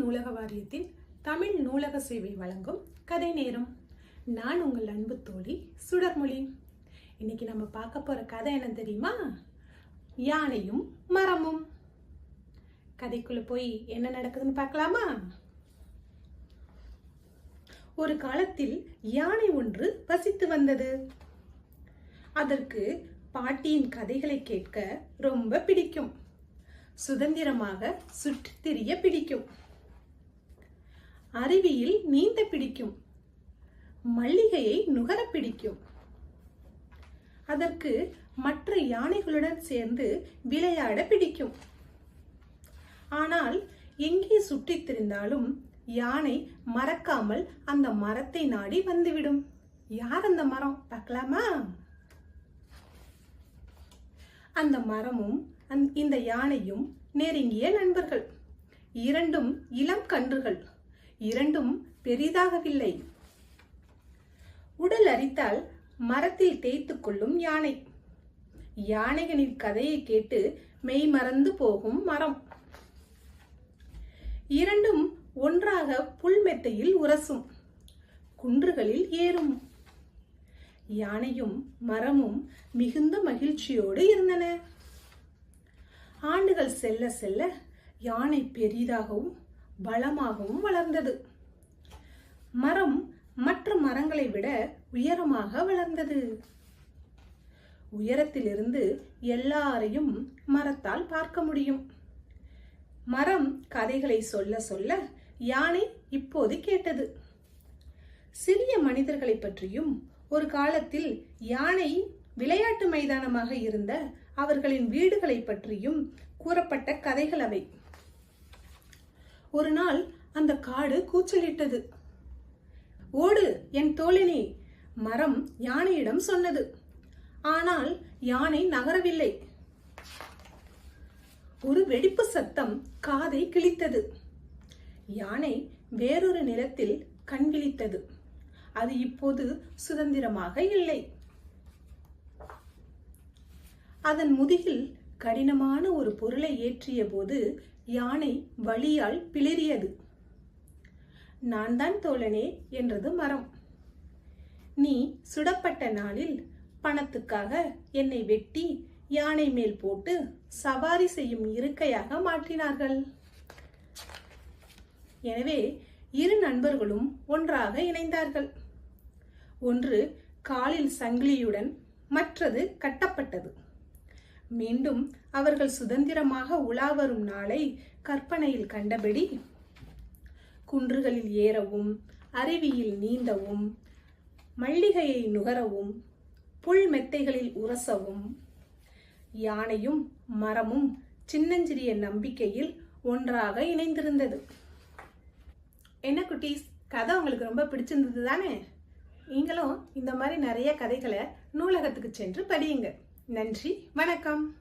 நூலக வாரியத்தின் தமிழ் நூலக சேவை வழங்கும் கதை நேரம். நான் உங்கள் அன்பு தோழி சுடர்மொழி. இன்னைக்கு நம்ம பார்க்க போற கதை என்ன தெரியுமா? யானையும் மரமும். கதைக்குள்ள போய் என்ன நடக்குதுன்னு பார்க்கலாமா? ஒரு காலத்தில் யானை ஒன்று வசித்து வந்தது. அதற்கு பாட்டியின் கதைகளை கேட்க ரொம்ப பிடிக்கும். சுதந்திரமாக சுற்றித் திரிய பிடிக்கும். அருவியில் நீந்த பிடிக்கும். மல்லிகையை நுகர பிடிக்கும். அதற்கு மற்ற யானைகளுடன் சேர்ந்து விளையாட பிடிக்கும். ஆனால் எங்கே சுற்றித் திரிந்தாலும் யானை மறக்காமல் அந்த மரத்தை நாடி வந்துவிடும். யார் அந்த மரம்? பார்க்கலாமா? அந்த மரமும் இந்த யானையும் நெருங்கிய நண்பர்கள். இரண்டும் இளம் கன்றுகள். இரண்டும் பெரிதாகவில்லை. உடல் அரித்தால் மரத்தில் தேய்த்துக் கொள்ளும் யானை. யானைகளின் கதையை கேட்டு மெய் மறந்து போகும் மரம். இரண்டும் ஒன்றாக புல்மெத்தையில் உரசும் குன்றுகளில் ஏறும். யானையும் மரமும் மிகுந்த மகிழ்ச்சியோடு இருந்தன. ஆண்டுகள் செல்ல செல்ல யானை பெரிதாகவும் பலமாகவும் வளர்ந்தது. மரம் மற்ற மரங்களை விட உயரமாக வளர்ந்தது. உயரத்திலிருந்து எல்லாரையும் மரத்தால் பார்க்க முடியும். மரம் கதைகளை சொல்ல சொல்ல யானை இப்போது கேட்டது. சிறிய மனிதர்களை பற்றியும் ஒரு காலத்தில் யானை விளையாட்டு மைதானமாக இருந்த அவர்களின் வீடுகளை பற்றியும் கூறப்பட்ட கதைகள் அவை. ஒரு நாள் அந்த காடு கூச்சலிட்டது. ஓடு என் தோழினி மரம் யானையிடம் சொன்னது. ஆனால் யானை நகரவில்லை. ஒரு வெடிப்பு சத்தம் காதை கிழித்தது. யானை வேறொரு நிலத்தில் கண் விழித்தது. அது இப்போது சுதந்திரமாக இல்லை. அதன் முதுகில் கடினமான ஒரு பொருளை ஏற்றிய போது யானை வழியால் பிளறியது. நான் தான் தோழனே என்றது மரம். நீ சுடப்பட்ட நாளில் பணத்துக்காக என்னை வெட்டி யானை மேல் போட்டு சவாரி செய்யும் இருக்கையாக மாற்றினார்கள். எனவே இரு நண்பர்களும் ஒன்றாக இணைந்தார்கள். ஒன்று காலில் சங்கிலியுடன் மற்றது கட்டப்பட்டது. மீண்டும் அவர்கள் சுதந்திரமாக உலா வரும் நாளை கற்பனையில் கண்டபடி குன்றுகளில் ஏறவும் அருவியில் நீந்தவும் மல்லிகையை நுகரவும் புல் மெத்தைகளில் உரசவும். யானையும் மரமும் சின்னஞ்சிறிய நம்பிக்கையில் ஒன்றாக இணைந்திருந்தது. என்ன குட்டீஸ்? கதை உங்களுக்கு ரொம்ப பிடிச்சிருந்தது தானே நீங்களும் இந்த மாதிரி நிறைய கதைகளை நூலகத்துக்கு சென்று படியுங்க நன்றி. வணக்கம்.